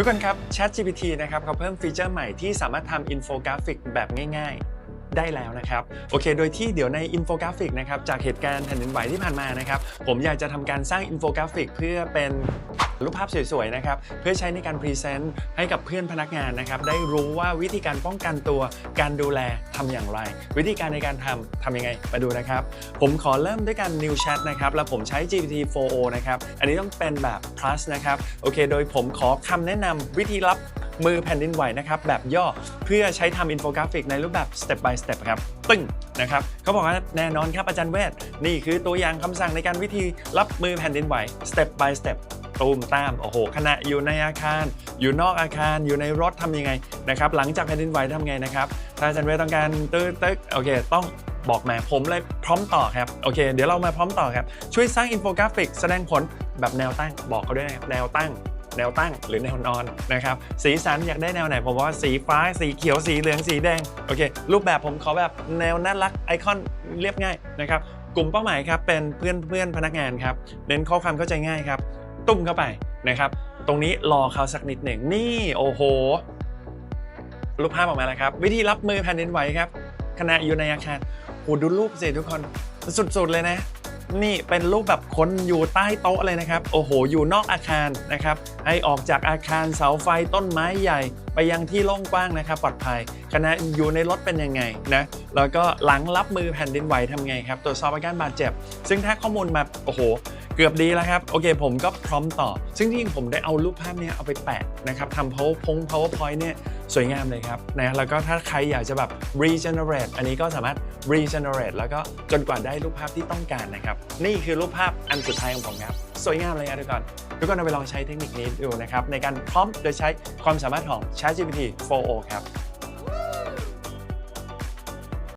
ทุกคนครับ ChatGPT นะครับเขาเพิ่มฟีเจอร์ใหม่ที่สามารถทำอินโฟกราฟิกแบบง่ายๆ ได้แล้วนะครับโอเค โดยที่เดี๋ยวในอินโฟกราฟิกนะครับจากเหตุการณ์แผ่นดินไหวที่ผ่านมานะครับผมอยากจะทำการสร้างอินโฟกราฟิกเพื่อเป็นรูปภาพสวยๆนะครับเพื่อใช้ในการพรีเซนต์ให้กับเพื่อนพนักงานนะครับได้รู้ว่าวิธีการป้องกันตัวการดูแลทำอย่างไร วิธีการในการทำทำยังไงมาดูนะครับ ผมขอเริ่มด้วยการ New Chat นะครับแล้วผมใช้ GPT 4o นะครับอันนี้ต้องเป็นแบบ plus นะครับโอเค โดยผมขอคำแนะนำวิธีรับ มือแผ่นดินไหวนะครับแบบย่อเพื่อใช้ทำอินโฟกราฟิกในรูปแบบ step by step ครับตึ้งนะครับเขาบอกว่าแน่นอนครับอาจารย์เวทนี่คือตัวอย่างคำสั่งในการวิธีรับมือแผ่นดินไหว step by step ตูมตามโอ้โหขณะอยู่ในอาคาร อยู่นอกอาคารอยู่ในรถทำยังไงนะครับหลังจากแผ่นดินไหวทำไงนะครับถ้าอาจารย์เวทต้องการตึ๊กตึ๊กโอเคต้องบอกมาผมเลยพร้อมต่อครับโอเคเดี๋ยวเรามาพร้อมต่อครับช่วยสร้างอินโฟกราฟิกแสดงผลแบบแนวตั้งบอกเขาด้วยนะครับแนวตั้ง แนวตั้งหรือแนวนอนนะครับสีสันอยากได้แนวไหนผมว่าสีฟ้าสีเขียวสีเหลืองสีแดงโอเค รูปแบบผมขอแบบแนวน่ารักไอคอนเรียบง่ายนะครับกลุ่มเป้าหมายครับเป็นเพื่อนเพื่อนพนักงานครับเน้นข้อความเข้าใจง่ายครับตุ้มเข้าไปนะครับตรงนี้รอเขาสักนิดหนึ่งนี่โอ้โห รูปภาพออกมาแล้วครับ วิธีรับมือแผ่นดินไหวครับขณะอยู่ในอาคารโหดูรูปสิทุกคนสุดๆเลยนะ นี่เป็นรูปแบบคนอยู่ใต้โต๊ะเลยนะครับ โอ้โห อยู่นอกอาคารนะครับ ให้ออกจากอาคารเสาไฟต้นไม้ใหญ่ ไปยังที่โล่งกว้างนะครับ ปลอดภัยขณะอยู่ในรถเป็นยังไงนะแล้วก็หลังรับมือแผ่นดินไหวทำไงครับตรวจสอบอาการบาดเจ็บ ซึ่งถ้าข้อมูลมาโอ้โหเกือบดีแล้วครับ โอเคผมก็พร้อมต่อ ซึ่งจริงผมได้เอารูปภาพเนี้ยเอาไปแปะนะครับทำ power พง powerpoint เนี่ยสวยงามเลยครับนะแล้วก็ถ้าใครอยากจะแบบ regenerate อันนี้ก็สามารถ regenerate แล้วก็จนกว่าได้รูปภาพที่ต้องการนะครับ นี่คือรูปภาพอันสุดท้ายของผมครับ สวยงามเลยครับทุกคนทุกคนเอาไปลองใช้เทคนิคนี้ดูนะครับ ในการพร้อมโดยใช้ความสามารถของ ChatGPT 4o ครับ